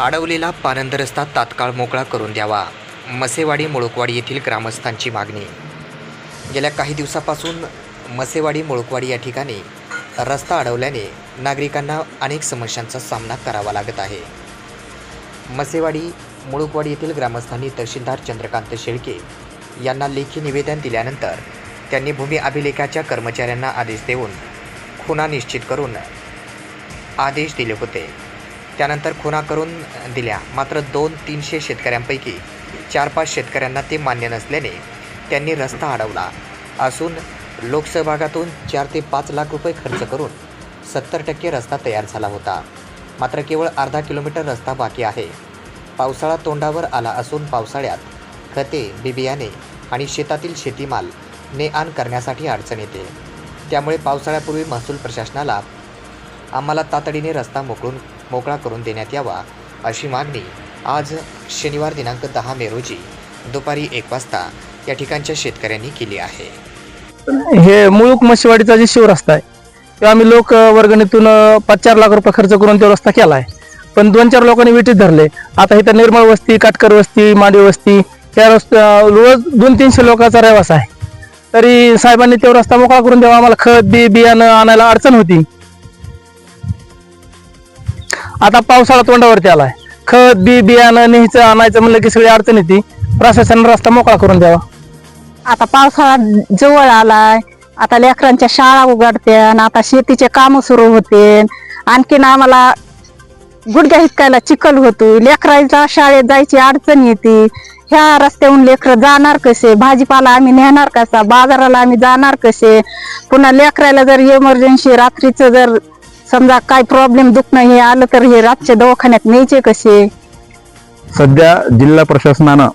अडवलेला पानंद रस्ता तात्काळ मोकळा करून द्यावा. मसेवाडी मुळुकवाडी येथील ग्रामस्थांची मागणी. गेल्या काही दिवसापासून मसेवाडी मुळुकवाडी या ठिकाणी रस्ता अडवल्याने नागरिकांना अनेक समस्यांचा सामना करावा लागत आहे. मसेवाडी मुळुकवाडी येथील ग्रामस्थांनी तहसीलदार चंद्रकांत शेळके यांना लेखी निवेदन दिल्यानंतर त्यांनी भूमी अभिलेखाच्या कर्मचाऱ्यांना आदेश देऊन खुना निश्चित करून आदेश दिले होते. त्यानंतर खुणा करून दिल्या. मात्र दोन तीनशे शेतकऱ्यांपैकी चार पाच शेतकऱ्यांना ते मान्य नसल्याने त्यांनी रस्ता अडवला. असून लोकसहभागातून चार ते पाच लाख रुपये खर्च करून सत्तर टक्के रस्ता तयार झाला होता. मात्र केवळ अर्धा किलोमीटर रस्ता बाकी आहे. पावसाळा तोंडावर आला असून पावसाळ्यात खते बिबियाणे आणि शेतातील शेतीमाल ने आण करण्यासाठी अडचण येते. त्यामुळे पावसाळ्यापूर्वी महसूल प्रशासनाला आम्हाला तातडीने रस्ता मोकळून मोकळा करून देण्यात यावा अशी मागणी आज शनिवार दिनांक दहा मे रोजी दुपारी एक वाजता या ठिकाणच्या शेतकऱ्यांनी केली आहे. हे मुळूक मशिवाडीचा जे शिवरस्ता आहे तो आम्ही लोक वर्गणीतून पाच चार लाख रुपये खर्च करून तो रस्ता केला आहे पण दोन चार लोकांनी विटीत धरले. आता इथं निर्मळ वस्ती काटकर वस्ती मांडवी वस्ती त्या रस्त्या रोज दोन तीनशे लोकांचा रहिवास आहे. तरी साहेबांनी तो रस्ता मोकळा करून द्यावा आम्हाला खत बी बियाणं आणायला अडचण होती. आता पावसाळा तोंडावरती आलाय. खत बी बियाणं न्यायचं आणायचं म्हणलं की सगळी अडचण येते. प्रशासन रस्ता मोकळा करून द्यावा. आता पावसाळा जवळ आलाय. आता लेकरांच्या शाळा उघडते आता शेतीचे काम सुरू होते आणखीन आम्हाला गुडघ्या हितकायला चिखल होतो लेकरांच्या शाळेत जायची अडचण येते. ह्या रस्त्याहून लेकर जाणार कसे? भाजीपाला आम्ही नेणार कसा? बाजाराला आम्ही जाणार कसे? पुन्हा लेकराला जर इमर्जन्सी रात्रीचं जर समजा काय प्रॉब्लेम दुखणं हे आलं तर हे रातच्या दवाखान्यात न्यायचे कसे? सध्या जिल्हा प्रशासनानं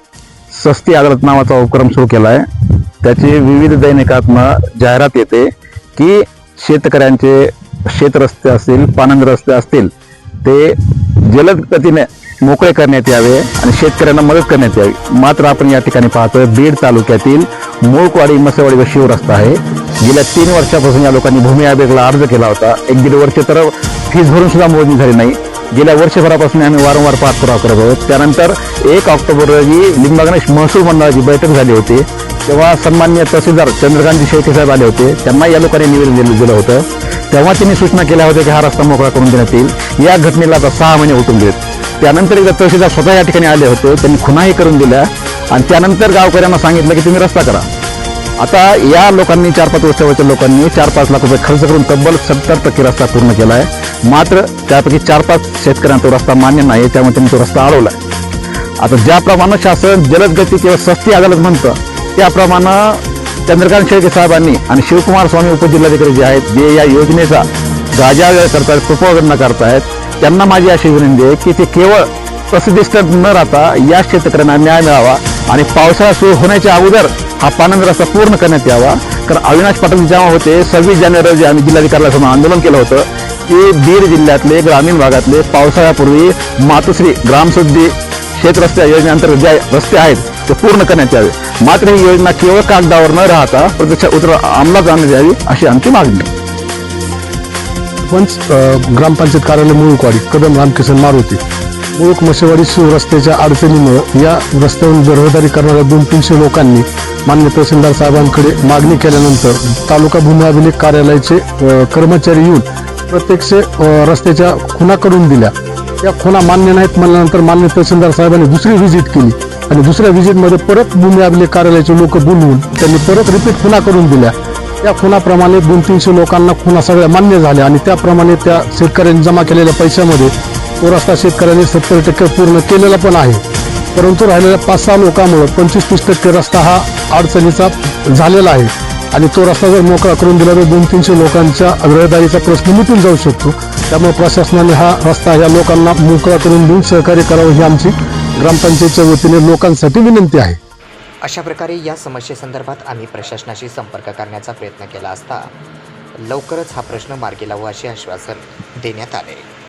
सस्ती अदालत नावाचा उपक्रम सुरू केला आहे त्याची विविध दैनिकातनं जाहिरात येते की शेतकऱ्यांचे शेतरस्ते असतील पानंद रस्ते असतील ते जलद गतीने मोकळे करण्यात यावे आणि शेतकऱ्यांना मदत करण्यात यावी. मात्र आपण या ठिकाणी पाहतोय बीड तालुक्यातील मूळकवाडी मसेवाडी व शिवरस्ता आहे. गेल्या तीन वर्षापासून या लोकांनी भूमी आयोगाला अर्ज केला होता. एक दीड वर्ष तर फीज भरून सुद्धा मोजणी झाली नाही. गेल्या वर्षभरापासून आम्ही वारंवार पाठपुरावा करत आहोत. त्यानंतर एक ऑक्टोबर रोजी लिंबागणेश महसूल मंडळाची बैठक झाली होती. तेव्हा सन्मान्य तहसीलदार चंद्रकांत शेळके साहेब आले होते. त्यांना या लोकांनी निवेदन दिलं दिलं होतं. तेव्हा त्यांनी सूचना केल्या होत्या की हा रस्ता मोकळा करून देण्यात येईल. या घटनेला आता सहा महिने उठून देत त्यानंतर एकदा तहसीलदार स्वतः या ठिकाणी आले होते. त्यांनी खुनाही करून दिल्या. आणि त्यानंतर गावकऱ्यांना सांगितलं की तुम्ही रस्ता करा. आता या लोकांनी चार पाच वर्षावरच्या लोकांनी चार पाच लाख रुपये खर्च करून तब्बल सत्तर टक्के रस्ता पूर्ण केला आहे मात्र त्यापैकी चार पाच शेतकऱ्यांना तो रस्ता मान्य नाही त्यामुळे त्यांनी तो रस्ता अडवला आहे आता ज्याप्रमाणे शासन जलद गती किंवा सस्ती अदालत म्हणतं त्याप्रमाणे चंद्रकांत शेळके साहेबांनी आणि शिवकुमार स्वामी उपजिल्हाधिकारी जे आहेत जे या योजनेचा गाजावेळ करतायत प्रोपोगंडा करतायत त्यांना माझी अशी विनंती आहे की ते केवळ प्रसिद्धिष्ट न राहता या शेतकऱ्यांना न्याय मिळावा आणि पावसाळा सुरू होण्याच्या अगोदर हा पानंद रस्ता पूर्ण करण्यात यावा. कारण अविनाश पाटील जेव्हा होते सव्वीस जानेवारी रोजी आम्ही जिल्हाधिकाऱ्याला समोर आंदोलन केलं होतं की बीड जिल्ह्यातले ग्रामीण भागातले पावसाळ्यापूर्वी मातुश्री ग्रामशुद्धी शेतरस्ते योजनेअंतर्गत जे रस्ते आहेत ते पूर्ण करण्यात यावे. मात्र ही योजना केवळ कागदावर न राहता प्रत्यक्ष उतर अंमलात आणण्यात यावी अशी आमची मागणी. पंच ग्रामपंचायत कार्यालय मुळुकवाडी कदम रामकिशन मारुती मुळूक मशेवाडी शिव रस्त्याच्या अडचणीमुळे या रस्त्यावरून रहदारी करणाऱ्या दोन तीनशे लोकांनी मान्य तहसीलदार साहेबांकडे मागणी केल्यानंतर तालुका भूमी अभिलेख कार्यालयाचे कर्मचारी येऊन प्रत्यक्ष रस्त्याच्या खुणा करून दिल्या. त्या खुणा मान्य नाहीत म्हणल्यानंतर मान्य तहसीलदार साहेबांनी दुसरी व्हिजिट केली आणि दुसऱ्या व्हिजिटमध्ये परत भूमी अभिलेख कार्यालयाचे लोक बोलवून त्यांनी परत रिपीट खुणा करून दिल्या. त्या खुनाप्रमाणे दोन तीनशे लोकांना खुना सगळ्या मान्य झाल्या आणि त्याप्रमाणे त्या शेतकऱ्यांनी जमा केलेल्या पैशामध्ये तो रस्ता शेतकऱ्यांनी सत्तर टक्के पूर्ण केलेला पण आहे. परंतु राहिलेल्या पाच सहा लोकांमुळे पंचवीस तीस टक्के रस्ता हा अडचणीचा झालेला आहे. आणि तो रस्ता जर मोकळा करून दिला तर दोन तीनशे लोकांच्या रहदारीचा प्रश्न मिटून जाऊ शकतो. त्यामुळे प्रशासनाने हा रस्ता या लोकांना मोकळा करून देऊन सहकार्य करावं ही आमची ग्रामपंचायतच्या वतीने लोकांसाठी विनंती आहे. अशा प्रकारे या समस्येसंदर्भात आम्ही प्रशासनाशी संपर्क करण्याचा प्रयत्न केला असता लवकरच हा प्रश्न मार्गी लावू असे आश्वासन देण्यात आले.